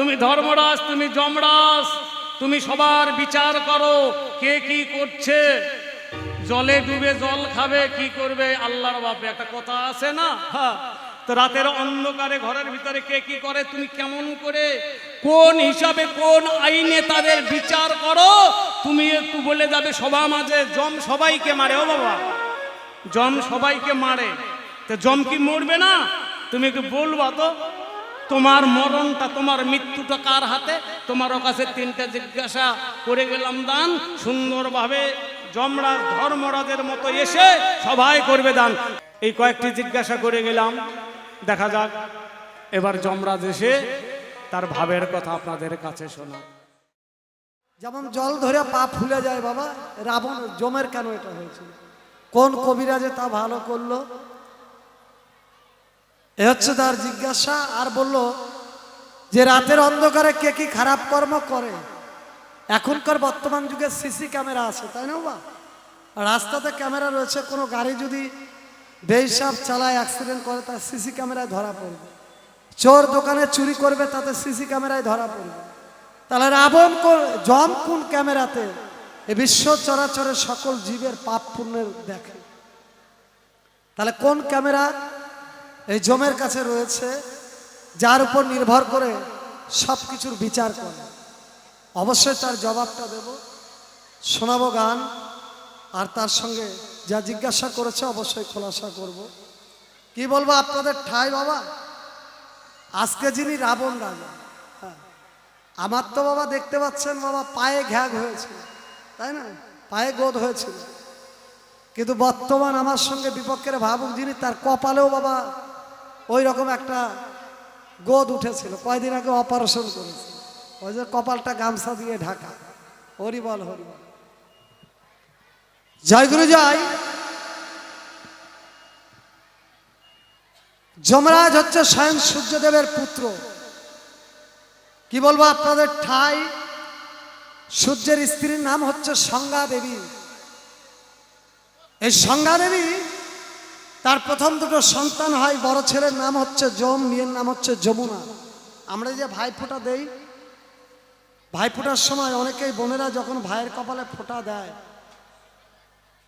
তুমি ধর্মরাজ, তুমি যমরাজ, তুমি সবার বিচার করো, কে কি করছে? জলে ডুবে জল খাবে, কি করবে? আল্লাহর বাপে, একটা কথা আছে না? হ্যাঁ তো রাতের অন্ধকারে ঘরের ভিতরে কে কি করে, তুমি কেমন করে, কোন হিসাবে, কোন আইনে তাদের বিচার করো, তুমি একটু বলে যাবে সভা মাঝে জম সবাইকে মারে, ও বাবা জম সবাইকে মারে, তো জম কি মরবে না? তুমি একটু বলবা তো। তোমার মরণটা, তোমার মৃত্যুটা কার হাতে? তোমারও কাছে তিনটা জিজ্ঞাসা করে গেলাম, দান। সুন্দরভাবে জমরাজ ধর্মরাজের মতো এসে সবাই করবে দান। এই কয়েকটি জিজ্ঞাসা করে গেলাম, দেখা যাক। এবার যমরাজ এসে তার ভাবের কথা আপনাদের কাছে শোনা। যেমন জল ধরে পা ফুলে যায়, বাবা, রাবণ জমের কেন এটা হয়েছিল? কোন কবিরাজে তা ভালো করল? এ হচ্ছে তার জিজ্ঞাসা আর বলল, যে রাতের অন্ধকারে কে কি খারাপ কর্ম করে? এখনকার বর্তমান যুগে সিসি ক্যামেরা আছে, তাই না বা রাস্তাতে ক্যামেরা রয়েছে, কোনো গাড়ি যদি বেহিসাব চালায় অ্যাক্সিডেন্ট করে, তার সিসি ক্যামেরায় ধরা পড়বে। চোর দোকানে চুরি করবে, তাতে সিসি ক্যামেরায় ধরা পড়বে। তাহলে রাবণ জম কোন ক্যামেরাতে? এ বিশ্ব চরাচরের সকল জীবের পাপ পুণ্যের দেখে। তাহলে কোন ক্যামেরা এই জমের কাছে রয়েছে, যার উপর নির্ভর করে সব কিছুর বিচার করে। অবশ্যই তার জবাবটা দেব, শোনাবো গান, আর তার সঙ্গে যা জিজ্ঞাসা করেছে অবশ্যই খোলাসা করব। কি বলব আপনাদের ঠাই বাবা? আজকে যিনি রাবণ রাজা হ্যাঁ আমার তো বাবা দেখতে পাচ্ছেন বাবা পায়ে ঘ্যাগ হয়েছিল, তাই না? পায়ে গোদ হয়েছিল। কিন্তু বর্তমান আমার সঙ্গে বিপক্ষের ভাবুক যিনি, তার কপালেও বাবা ওই রকম একটা গোদ উঠেছিল। কয়দিন আগে অপারেশন করেছে। ওই যে কপালটা গামছা দিয়ে ঢাকা। হরিবল হরিবল। জয় গুরু জয়। যমরাজ হচ্ছে স্বয়ং সূর্যদেবের পুত্র। কি বলব আপনাদের ঠাই? সূর্যের স্ত্রীর নাম হচ্ছে সংজ্ঞা দেবী এই সংজ্ঞা দেবী তার প্রথম দুটো সন্তান হয়, বড় ছেলের নাম হচ্ছে যম মেয়ের নাম হচ্ছে যমুনা। আমরা যে ভাই ভাইফোঁটা দেই, ভাই ভাইফোঁটার সময় অনেকেই বোনেরা যখন ভাইয়ের কপালে ফোঁটা দেয়,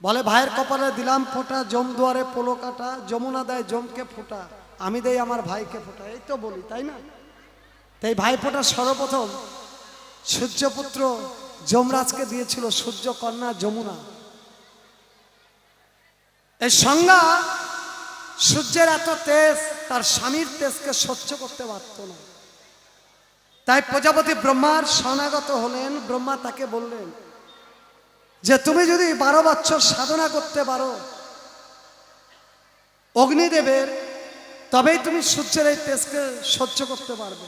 বলে, ভাইয়ের কপালে দিলাম ফোঁটা, জম দুয়ারে পোলো কাটা, যমুনা দেয় জমকে ফোঁটা, আমি দেই আমার ভাইকে ফোঁটা। এই তো বলি, তাই না? তাই ভাই ভাইফোঁটা সর্বপ্রথম সূর্যপুত্র যমরাজকে দিয়েছিল, সূর্য, কন্যা, যমুনা। এই সংজ্ঞা সূর্যের এত তেজ, তার স্বামীর তেজকে সহ্য করতে পারত না। তাই প্রজাপতি ব্রহ্মার শরণাগত হলেন। ব্রহ্মা তাকে বললেন যে, তুমি যদি বারো বছর সাধনা করতে পারো অগ্নিদেবের, তবেই তুমি সূর্যের এই তেজকে সহ্য করতে পারবে।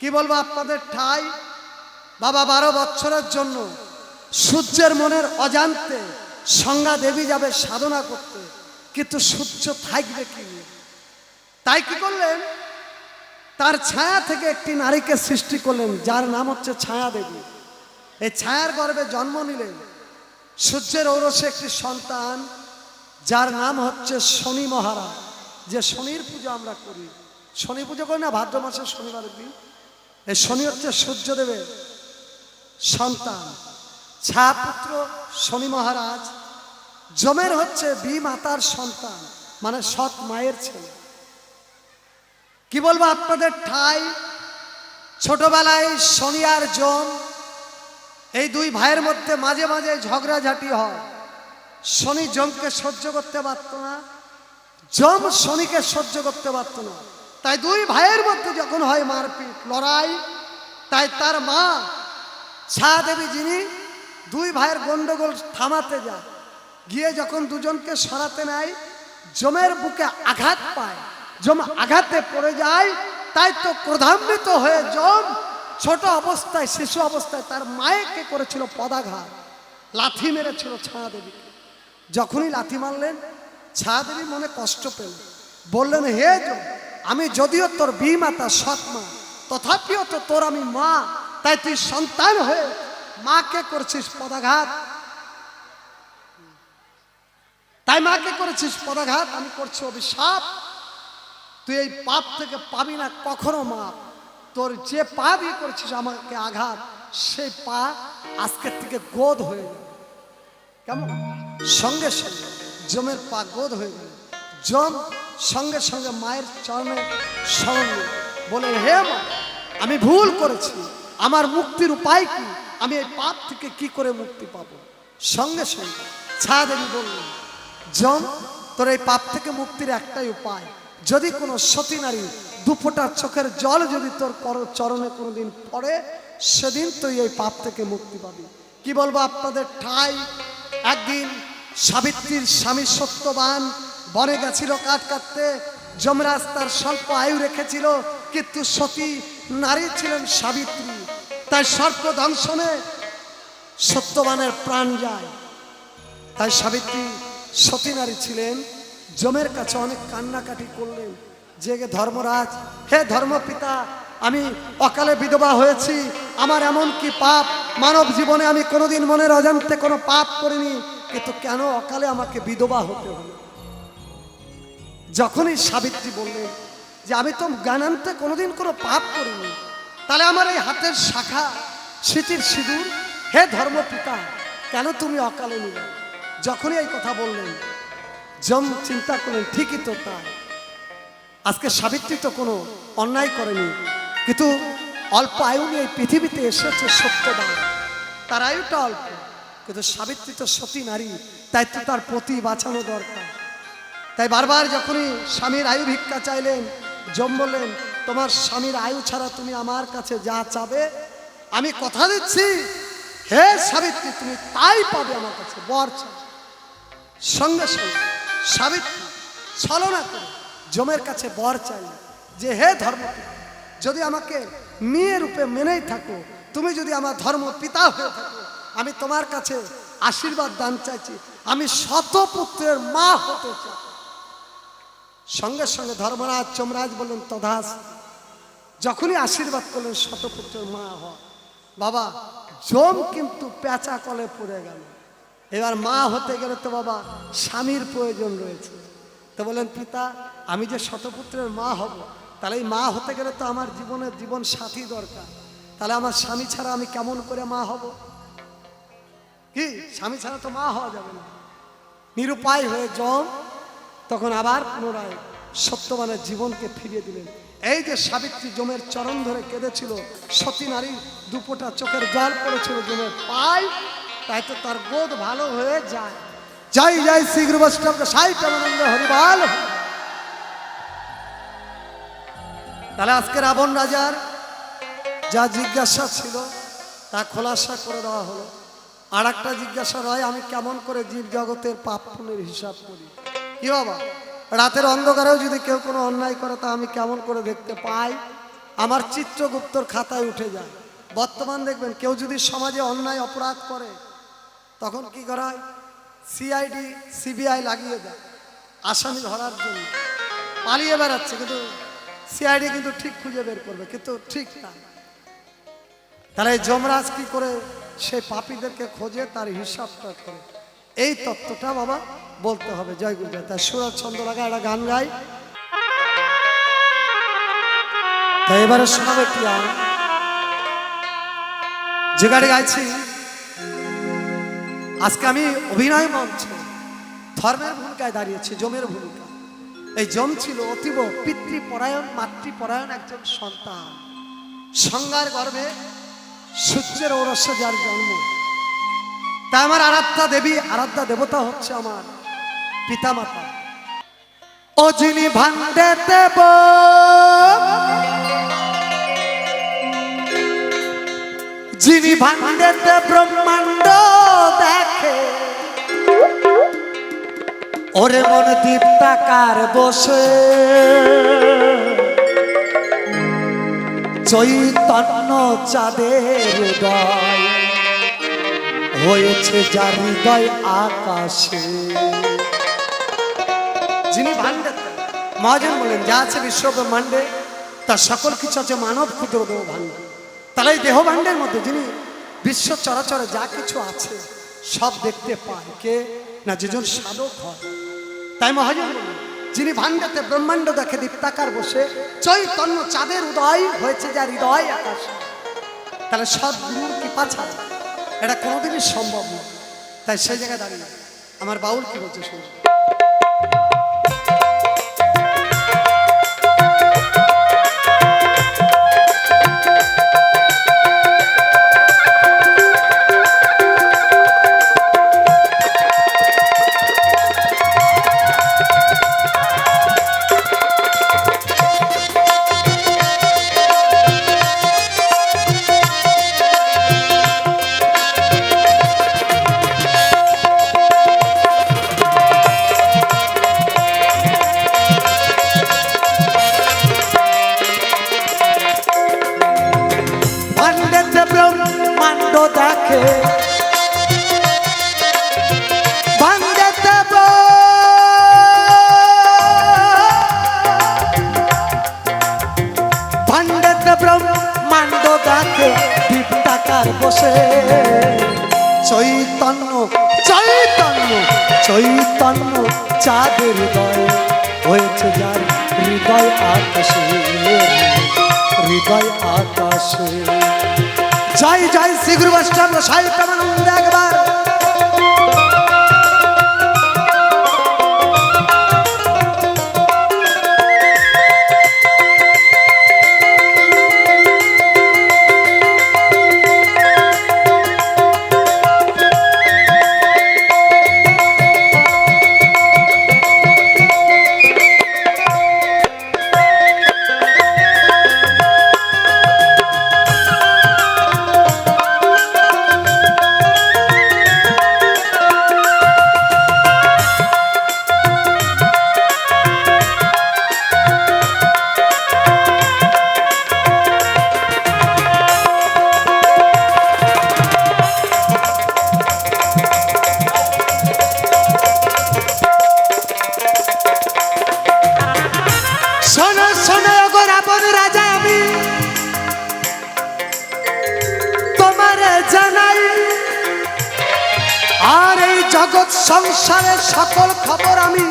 কি বলব আপনাদের ঠাই? বাবা, বারো বছরের জন্য সূর্যের মনের অজান্তে সংজ্ঞা দেবী যাবে সাধনা করতে। কিন্তু সূর্য থাকবে কি? তাই কি করলেন? তার ছায়া থেকে একটি নারীকে সৃষ্টি করলেন, যার নাম হচ্ছে ছায়া দেবী এই ছায়ার গর্ভে জন্ম নিলেন। সূর্যের ঔরসে একটি সন্তান, যার নাম হচ্ছে শনি মহারাজ। যে শনির পুজো আমরা করি। শনি পুজো করি না, ভাদ্র মাসের শনিবারের দিন। এই শনি হচ্ছে সূর্যদেবের সন্তান। ছাপুত্র শনি মহারাজ জমের হচ্ছে বি মাতার সন্তান মানে সৎ মায়ের ছেলে। কি বলব আপনাদের ঠাই? ছোটবেলায় শনি আর জম, এই দুই ভাইয়ের মধ্যে মাঝে মাঝে ঝগড়াঝাটি হয়। শনি জমকে সহ্য করতে পারত না, জম শনিকে সহ্য করতে পারত না। তাই দুই ভাইয়ের মধ্যে যখন হয় মারপিট, লড়াই, তাই তার মা ছায়া দেবী যিনি দুই ভাইয়ের গন্ডগোল থামাতে যায়। গিয়ে যখন দুজনকে সরাতে নেয় জমের বুকে আঘাত পায়। জম আঘাতে পড়ে যায়, তাই তো ক্রধান্বিত হয়ে জম ছোট অবস্থায়, শিশু অবস্থায় তার মায়েকে করেছিল পদাঘাত, লাথি মেরেছিল ছায়া দেবীকে যখনই লাথি মারলেন ছায়া দেবী মনে কষ্ট পেল। বললেন, হে জম আমি যদিও তোর বিমাতা সৎ মা, তথাপিও তো তোর আমি মা, তাই তুই সন্তান হয়ে মাকে করছিস পদাঘাত তাই মাকে করেছিস? পদাঘাত? আমি করছি অভিশাপ। তুই এই পাপ থেকে পাবি না, কখনো মা। তোর যে পা দিয়ে করেছিস আমাকে আঘাত, সেই পা আজকের থেকে গোদ হয়ে গেল। কেমন? সঙ্গে সঙ্গে জমের পা গোদ হয়ে গেল। জম সঙ্গে সঙ্গে মায়ের চরণে নিল। বলে, হে মা, আমি ভুল করেছি। আমার মুক্তির উপায় কি? আমি এই পাপ থেকে কি করে মুক্তি পাবো? সঙ্গে সঙ্গে ছায়া দেবী বললেন জম তোর এই পাপ থেকে মুক্তির একটাই উপায়। যদি কোনো সতী নারী দুফোটা চোখের জল যদি তোর চরণে কোনোদিন পড়ে, সেদিন তুই এই পাপ থেকে মুক্তি পাবি। কি বলব আপনাদের? ঠাই, একদিন সাবিত্রীর স্বামী সত্যবান, বনে গেছিল কাঠ কাটতে। যমরাজ তার স্বল্প আয়ু রেখেছিল, কিন্তু সতী নারী ছিলেন সাবিত্রী। তাই সর্প দংশনে সত্যবানের প্রাণ যায়। তাই সাবিত্রী সতী নারী ছিলেন। জমের কাছে অনেক কান্নাকাটি করলেন। জেগে ধর্মরাজ, হে ধর্মপিতা, আমি অকালে বিধবা হয়েছি। আমার এমন কি পাপ? মানব জীবনে আমি কোনোদিন মনের অজান্তে কোনো পাপ করিনি। কিন্তু কেন অকালে আমাকে বিধবা হতে হলো? যখনই সাবিত্রী বললেন যে, আমি তো জ্ঞানান্তে কোনোদিন কোনো পাপ করিনি। তাহলে আমার এই হাতের শাখা স্মৃতির সিঁদুর, হে ধর্মপিতা, কেন তুমি অকালে নিলে? যখনই এই কথা বললেন, জম চিন্তা করলেন, ঠিকই তো তাই। আজকে সাবিত্রী তো কোনো অন্যায় করেনি, কিন্তু অল্প আয়ু নিয়ে পৃথিবীতে এসেছে সত্যবান। তার আয়ুটা অল্প, কিন্তু সাবিত্রী তো সতী নারী, তাই তো তার প্রতি বাঁচানো দরকার। তাই বারবার যখনই স্বামীর আয়ু ভিক্ষা চাইলেন, জম বললেন, তোমার স্বামীর আয়ু ছাড়া তুমি আমার কাছে যা চাবে, আমি কথা দিচ্ছি। হে সাবিত্রী, তুমি তাই পাবে আমার কাছে, বর চাও সঙ্গে সঙ্গে সাবিত্রী ছলনা করে জমের কাছে বর চাই যে হে ধর্ম যদি আমাকে মেয়ে রূপে মেনেই থাকো, তুমি যদি আমার ধর্ম পিতা হয়ে থাকো, আমি তোমার কাছে আশীর্বাদ দান চাইছি। আমি শতপুত্রের মা হতে চাই। সঙ্গে সঙ্গে ধর্মরাজ চমরাজ বললেন, তদাস, যখনই আশীর্বাদ করলেন, শতপুত্রের মা হ বাবা জম কিন্তু পেঁচা কলে পড়ে গেল। এবার মা হতে গেলে তো বাবা স্বামীর প্রয়োজন রয়েছে। তো বলেন, পিতা, আমি যে শতপুত্রের মা হব, তাহলে এই মা হতে গেলে তো আমার জীবনের জীবন সাথী দরকার। তাহলে আমার স্বামী ছাড়া আমি কেমন করে মা হব? কি? স্বামী ছাড়া তো মা হওয়া যাবে না। নিরুপায় হয়ে জম তখন আবার পুনরায় সত্যবানের জীবনকে ফিরিয়ে দিলেন। এই যে সাবিত্রী জমের চরণ ধরে কেঁদেছিল, সতী নারী দুপোটা চোখের জল পড়েছিল জমের পায় তাই তো তার বোধ ভালো হয়ে যায়। যাই যাই শীঘ্র বৈষ্ণবকে সাই প্রেমানন্দ হরিবাল। তাহলে আজকে রাবণ রাজার যা জিজ্ঞাসা ছিল তা খোলাসা করে দেওয়া হলো। আর একটা জিজ্ঞাসা রয় আমি কেমন করে জীব জগতের পাপ পুণ্যের হিসাব করি? কি বাবা? রাতের অন্ধকারেও যদি কেউ কোনো অন্যায় করে তা আমি কেমন করে দেখতে পাই? আমার চিত্রগুপ্তর খাতায় উঠে যায়। বর্তমান দেখবেন কেউ যদি সমাজে অন্যায় অপরাধ করে তখন কি করা হয়? সিআইডি সিবিআই লাগিয়ে দেয়, আসামি ধরার জন্য। পালিয়ে বেড়াচ্ছে, কিন্তু সিআইডি কিন্তু ঠিক খুঁজে বের করবে, কিন্তু ঠিক না। তাহলে যমরাজ কি করে সেই পাপীদেরকে খোঁজে, তার হিসাবটা করে। এই তত্ত্বটা বাবা বলতে হবে, জয় গুরু তাই সুরজ ছন্দ লাগা একটা গান গাই তাই এবারে শোনাবে কি যে গাড়ি গাইছি আজকে আমি অভিনয় মঞ্চে, ধর্মের ভূমিকায় দাঁড়িয়েছি, জমের ভূমিকা। এই জম ছিল অতীব পিতৃপরায়ণ, মাতৃপরায়ণ একজন সন্তান। সংজ্ঞার গর্ভে সূর্যের ঔরস্য যার জন্ম। তাই আমার আরাধ্যা দেবী, আরাধ্যা দেবতা হচ্ছে আমার পিতামাতা। ও যিনি ভান্ডে দেব। যিনি ভান্ডেতে ব্রহ্মাণ্ড ওরে মন দীপ্তাকার বসে? চৈতন্য চাঁদের হয়েছে যার হৃদয় আকাশে। যিনি ভান্ডাতে মহাজন বলেন, যা আছে বিশ্ব ব্রহ্মাণ্ডে তার সকল কিছু আছে মানব ক্ষুদ্র দেহ ভাণ্ড তাহলে এই দেহ ভাণ্ডের মধ্যে যিনি বিশ্ব চরাচরে যা কিছু আছে সব দেখতে পায় কে? না, যেজন সাধক হয়। তাই মহাজন, যিনি ভাণ্ডাতে ব্রহ্মাণ্ড দেখে দীপ্তাকার বসে, চৈতন্য চাঁদের উদয় হয়েছে যা হৃদয় আকাশ। তাহলে সব গুরুর কৃপা ছাড়া এটা কোনোদিনই সম্ভব নয়। তাই সেই জায়গায় দাঁড়িয়ে, আমার বাউল কি বলছে শুনুন। জগৎ সংসারের সকল খবর আমি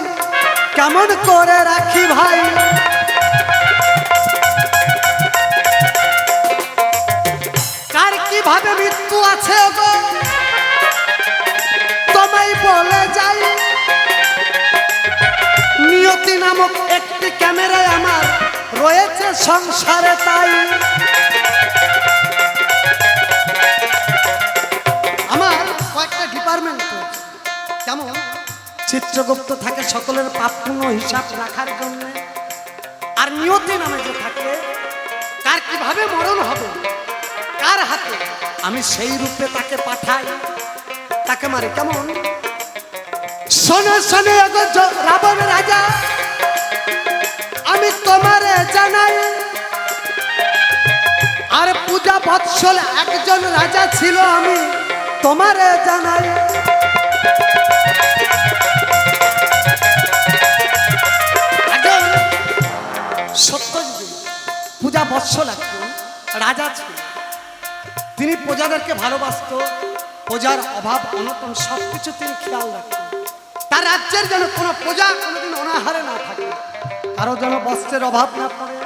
কেমন করে রাখি ভাই? কার কীভাবে মৃত্যু আছে তোমায় বলে যাই। নিয়তি নামক একটি ক্যামেরায় আমার রয়েছে সংসারে তাই। আমার কয়েকটা ডিপার্টমেন্ট কেমন? চিত্রগুপ্ত থাকে সকলের পাপপূর্ণ হিসাব রাখার জন্য। আর নিয়তি নামে যে থাকে, কার কীভাবে মরণ হবে? কার হাতে? আমি সেই রূপে তাকে পাঠাই। তাকে মারি কেমন? শোনো শোনো রাবণ রাজা। আমি তোমার জানাই। আর পূজা বৎসল একজন রাজা ছিল আমি, তোমার জানাই। পূজা রাজা ছিল তিনি প্রজাদেরকে ভালোবাসত, প্রজার অভাব সব কিছু তিনি খেয়াল তার রাজ্যের যেন কোনো প্রজা কোনোদিন অনাহারে না থাকে, কারও যেন বস্ত্রের অভাব না পড়ে।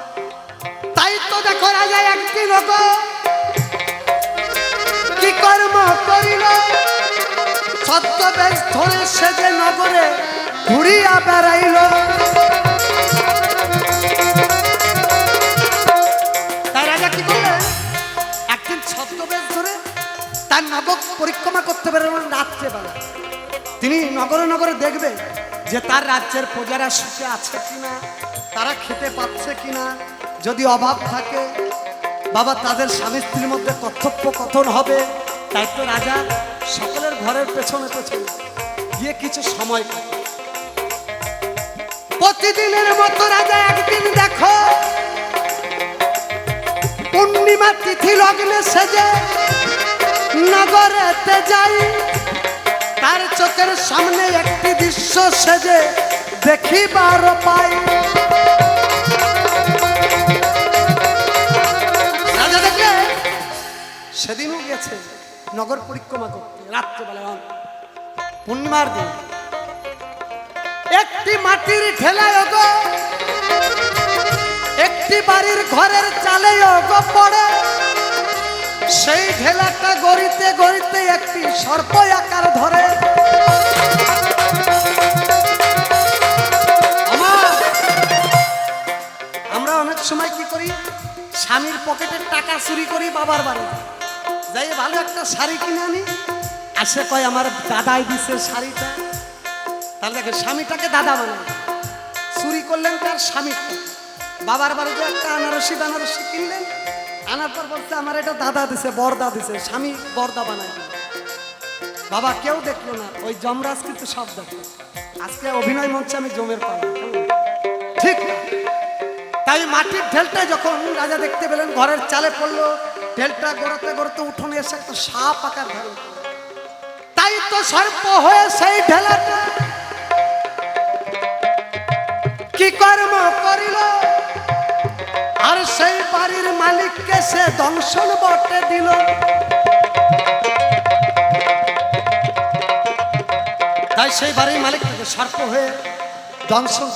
তাই তো দেখো রাজা একদিন কি কর্ম করিল ছদ্মবেশ ধরে সেজে নগরে ঘুরিয়া বেড়াইল। পরিক্রমা করতে বেরোলেন রাত্রেবেলা। তিনি নগরে নগরে দেখবে যে তার রাজ্যের প্রজারা সুখে আছে কিনা, তারা খেতে পাচ্ছে কিনা, যদি অভাব থাকে, বাবা তাদের স্বামী স্ত্রীর মধ্যে কথোপকথন হবে। তাই তো রাজা সকলের ঘরের পেছনে পেছনে গিয়ে কিছু সময় প্রতিদিনের মতো রাজা একদিন দেখো, পূর্ণিমা তিথি লগ্নে সেজে নগরেতে যাই, তার চোখের সামনে একটি দৃশ্য সেজে দেখিবার পাই। সেদিনও গেছে। নগর পরিক্রমা করতে, রাত্রেবেলা পূর্ণিমার দিন। একটি মাটির ঠেলায় গো, একটি বাড়ির ঘরের চালে গো, পড়ে। সেই ঢেলাটা গড়িতে গড়িতে একটি সর্প আকার ধরে। আমরা অনেক সময় কি করি? স্বামীর পকেটের টাকা চুরি করি বাবার বাড়ি যাই, ভালো একটা শাড়ি কিনে আনি। আর সে কয়, আমার দাদাই দিছে শাড়িটা। তাহলে দেখে স্বামীটাকে দাদা বানায় চুরি করলেন তার স্বামীর বাবার বাড়িতে একটা আনারসি বানারসি কিনলেন। আনার পর বলছে, আমার এটা দাদা দিছে, বর্দা দিছে, স্বামী বর্দা বানাই বাবা কেউ দেখল না, ওই জমরাজ কিন্তু সব দেখল আজকে অভিনয় মঞ্চে আমি জমের পাবো ঠিক তাই মাটির ঢেলটা যখন রাজা দেখতে পেলেন, ঘরের চালে পড়ল ঢেলটা গড়াতে গড়াতে উঠোনে এসে একটা সাপ আকার করল। তাই তো সর্প হয়ে সেই ঢেলাটা। কি কর্ম করিল? আর সেই বাড়ির মালিককে সে দংশন বটে দিল। তাই সেই বাড়ির মালিক থেকে সর্প হয়ে দংশন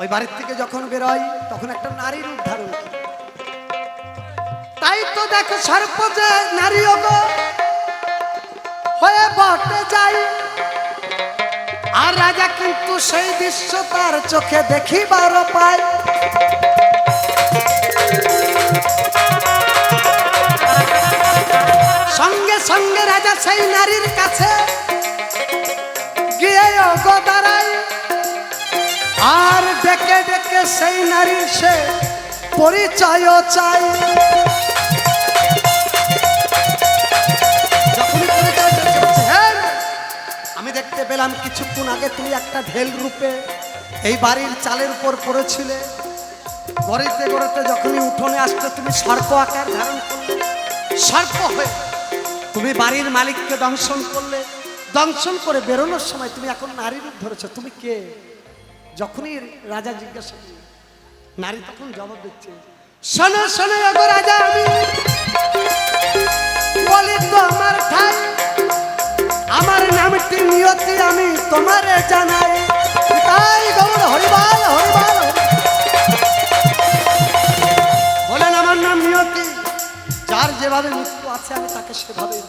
ওই বাড়ির থেকে যখন বেরোয়, তখন একটা নারীর উদ্ধারণ তাই তো দেখো সর্প যে নারী গো, হয়ে বটে যায় আর রাজা কিন্তু সেই দৃশ্য তার চোখে দেখিবার পায়। সঙ্গে সঙ্গে রাজা সেই নারীর কাছে গিয়ে অগো দাঁড়ায়। আর ডেকে ডেকে সেই নারীর সে পরিচয় চাই পেলাম কিছুক্ষণ আগে তুমি একটা ঢেল রূপে। এই বাড়ির চালের উপর পড়েছিলে। গড়িতে গড়িতে যখনই উঠোনে আসতে তুমি সর্প আকার ধারণ করলে। সর্প হয়ে তুমি বাড়ির মালিককে দংশন করলে। দংশন করে বেরোনোর সময় তুমি এখন নারী রূপ ধরেছো। তুমি কে? যখনই রাজা জিজ্ঞাসা নারী তখন জবাব দিচ্ছে, শোনো শোনো রাজা, আমি বলি তো আমার ঠাই। আমার নামটি নিয়তি আমি তোমারে জানাই। তাই গৌর, হরিবাল হরিবাল। বলেন আমার নাম নিয়তি। যার যেভাবে মৃত্যু আছে, আমি তাকে সেভাবেই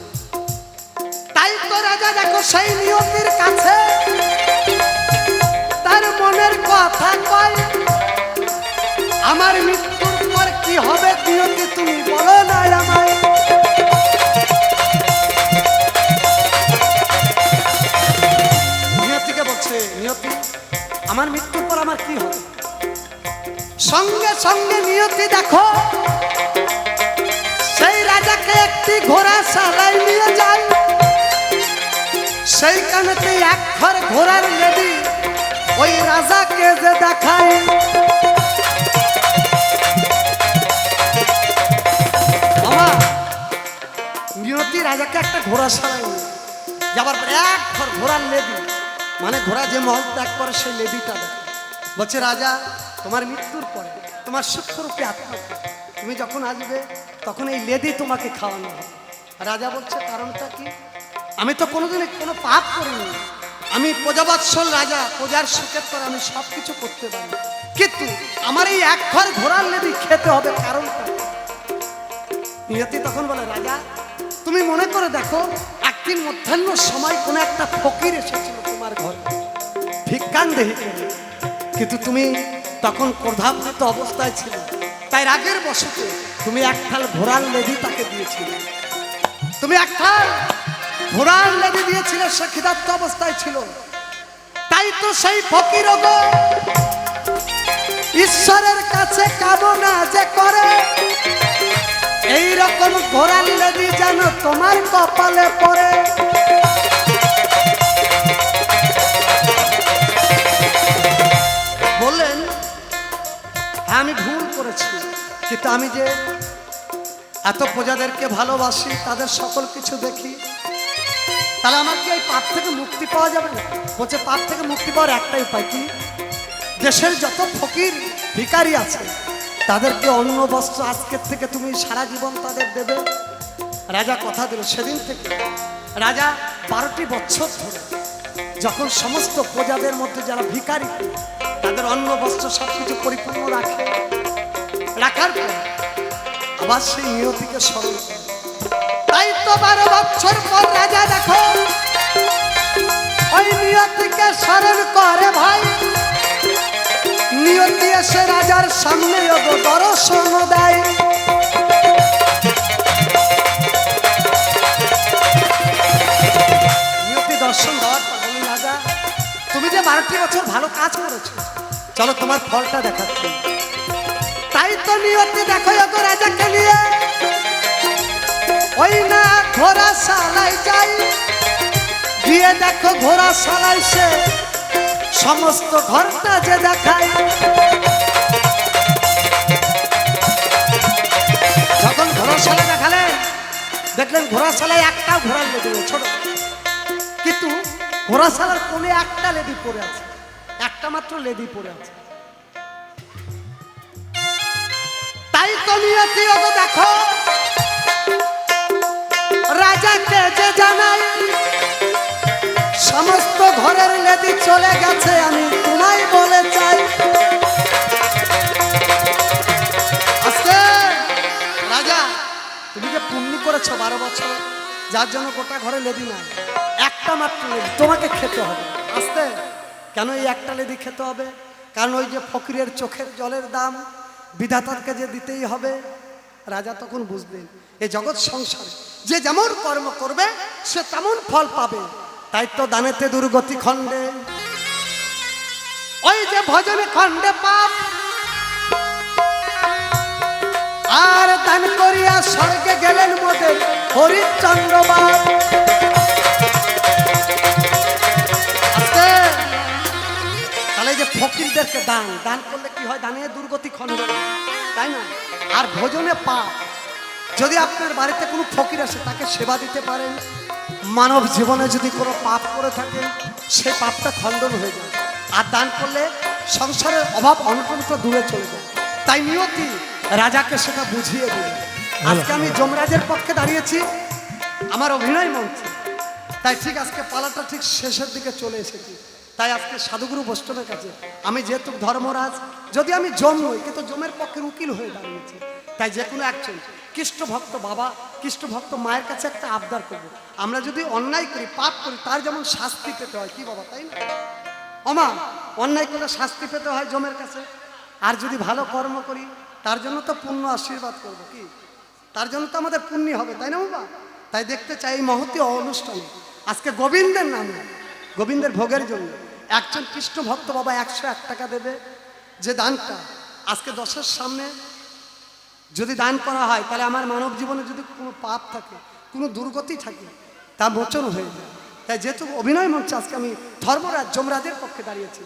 তাই তো রাজা, দেখো সেই নিয়তির কাছে তার মনের কথা কয়। আমার মৃত্যুর পর কি হবে নিয়তি তুমি বলো না আমায়। আমার মৃত্যুর পর আমার কি হবে? সঙ্গে সঙ্গে নিয়তি দেখো। সেই রাজাকে একটি ঘোড়া সারাই নিয়ে যায় সেইখানেতে এক ঘর ঘোড়ার লেডি ওই রাজাকে যে দেখায় মামা নিয়তি রাজাকে একটা ঘোড়া নিয়ে যাবার পর এক ঘর ঘোড়ার লেডি মানে ঘোড়া যে মহল ত্যাগ করে, সেই দেখে। বলছে, রাজা, তোমার মৃত্যুর পরে তোমার সূক্ষ্মরূপে আত্মা। তুমি যখন আসবে, তখন এই লেদি তোমাকে খাওয়ানো হবে। রাজা বলছে, কারণটা কি? আমি তো কোনোদিন কোনো পাপ করিনি। আমি প্রজাবৎসল রাজা, প্রজার সুখের পর আমি সব কিছু করতে পারি। কিন্তু আমার এই এক ঘর ঘোড়ার লেদি খেতে হবে, কারণটা? নিয়তি তখন বলে, রাজা, তুমি মনে করে দেখো, একদিন মধ্যাহ্ন সময় কোনো একটা ফকির এসেছিল। ভিক্ষান দেহি কিন্তু তুমি তখন ক্রধাবৃত অবস্থায় ছিল। তাই রাগের বসতে তুমি একখাল ঘোড়ার লেদি তাকে দিয়েছিলে। তুমি একখাল ঘোড়ার লেদি দিয়েছিলে, সে ক্ষিদার্ত অবস্থায় ছিল। তাই তো সেই ফকির ঈশ্বরের কাছে কামনা যে করে এই রকম ঘোড়ার লেদি যেন তোমার কপালে পড়ে। হ্যাঁ আমি ভুল করেছি। কিন্তু আমি যে এত প্রজাদেরকে ভালোবাসি, তাদের সকল কিছু দেখি, তাহলে আমার কি এই পাপ থেকে মুক্তি পাওয়া যাবে না? বলছে, পাপ থেকে মুক্তি পাওয়ার একটাই উপায় কি? দেশের যত ফকির, ভিখারি আছে, তাদেরকে অন্য বস্ত্র আজকের থেকে তুমি সারা জীবন তাদের দেবে। রাজা কথা দিল, সেদিন থেকে রাজা বারোটি বছর ধরে যখন সমস্ত প্রজাদের মধ্যে যারা ভিখারি তাদের অন্ন বস্ত্র সব কিছু পরিপূর্ণ রাখে। রাখার পর আবার সেই নিয়তিকে স্মরণ তাই তো বারো বছর পর রাজা দেখো, ওই নিয়তিকে স্মরণ করে ভাই। নিয়তি এসে রাজার সামনে দর্শন দেয়। দর্শন দেওয়ার পর রাজা, তুমি যে বারোটি বছর ভালো কাজ করেছ চলো তোমার ফলটা দেখাচ্ছি। তাই তো নিয়তি দেখো ওগো রাজাকে নিয়ে। ওই না ঘোড়া সালাই যাই। গিয়ে দেখো ঘোড়া সালাই সে সমস্ত ঘরটা যে দেখায়। যখন ঘোড়া ঘোড়াশালা দেখালেন দেখলেন ঘোড়াশালায় একটা ঘোড়ার নেই, ছোট। কিন্তু ঘোড়াশালার কোণে একটা লেদি পড়ে আছে। একটা মাত্র লেদি পড়ে আছে। তাই তো নিয়তি ওগো দেখো। রাজাকে যে জানাই, সমস্ত ঘরের লেদি চলে গেছে, আমি তোমায় বলে চাই। আস্তে! রাজা, তুমি যে পুণ্যি করেছ বারো বছর, যার জন্য গোটা ঘরে লেদি নাই, একটা মাত্র তোমাকে খেতে হবে। আস্তে! কেন এই একটা লেদি খেতে হবে? কারণ ওই যে ফকিরের চোখের জলের দাম বিধাতারকে যে দিতেই হবে, রাজা তখন বুঝলেন, এ জগৎ সংসার যে যেমন কর্ম করবে, সে তেমন ফল পাবে। তাই তো দানেতে দুর্গতি খণ্ডে। ওই যে ভজনে খণ্ডে পাপ, আর দান করিয়া স্বর্গে গেলেন মোদের হরিচন্দ্র বাপ ফকিরদেরকে দান। দান করলে কি হয়? দানে দুর্গতি খণ্ড তাই না? আর ভোজনে পাপ। যদি আপনার বাড়িতে কোনো ফকির আসে, তাকে সেবা দিতে পারেন। মানব জীবনে যদি কোনো পাপ করে থাকেন, সেই পাপটা খণ্ডন হয়ে যায়। আর দান করলে সংসারের অভাব অনটন দূরে চলে যায়। তাই নিয়তি রাজাকে সেটা বুঝিয়ে দিল আজকে আমি যমরাজের পক্ষে দাঁড়িয়েছি। আমার অভিনয় মঞ্চে। তাই ঠিক আজকে পালাটা ঠিক শেষের দিকে চলে এসেছি। তাই আজকে সাধুগুরু বৈষ্ণবের কাছে আমি যেহেতু ধর্মরাজ, যদি আমি জম হই, কিন্তু জমের পক্ষের উকিল হয়ে দাঁড়িয়েছি। তাই যে কোনো একজন কৃষ্ণ ভক্ত বাবা কৃষ্ণ ভক্ত মায়ের কাছে একটা আবদার করব। আমরা যদি অন্যায় করি, পাপ করি, তার যেমন শাস্তি পেতে হয়, কি বাবা, তাই না? অমা অন্যায় করলে শাস্তি পেতে হয় জমের কাছে। আর যদি ভালো কর্ম করি, তার জন্য তো পুণ্য আশীর্বাদ করব, কি? তার জন্য তো আমাদের পুণ্যি হবে, তাই না বাবা? তাই দেখতে চাই এই মহতী অনুষ্ঠানে আজকে গোবিন্দের নামে, গোবিন্দের ভোগের জন্য। একজন কৃষ্ণ ভক্ত বাবা একশো এক টাকা দেবে যে দানটা। আজকে দশের সামনে যদি দান করা হয়, তাহলে আমার মানব জীবনে যদি কোনো পাপ থাকে, কোনো দুর্গতি থাকে, তা মোচন হয়ে যায়। তাই যেহেতু অভিনয় মঞ্চে আজকে আমি ধর্মরাজ যমরাজের পক্ষে দাঁড়িয়েছি।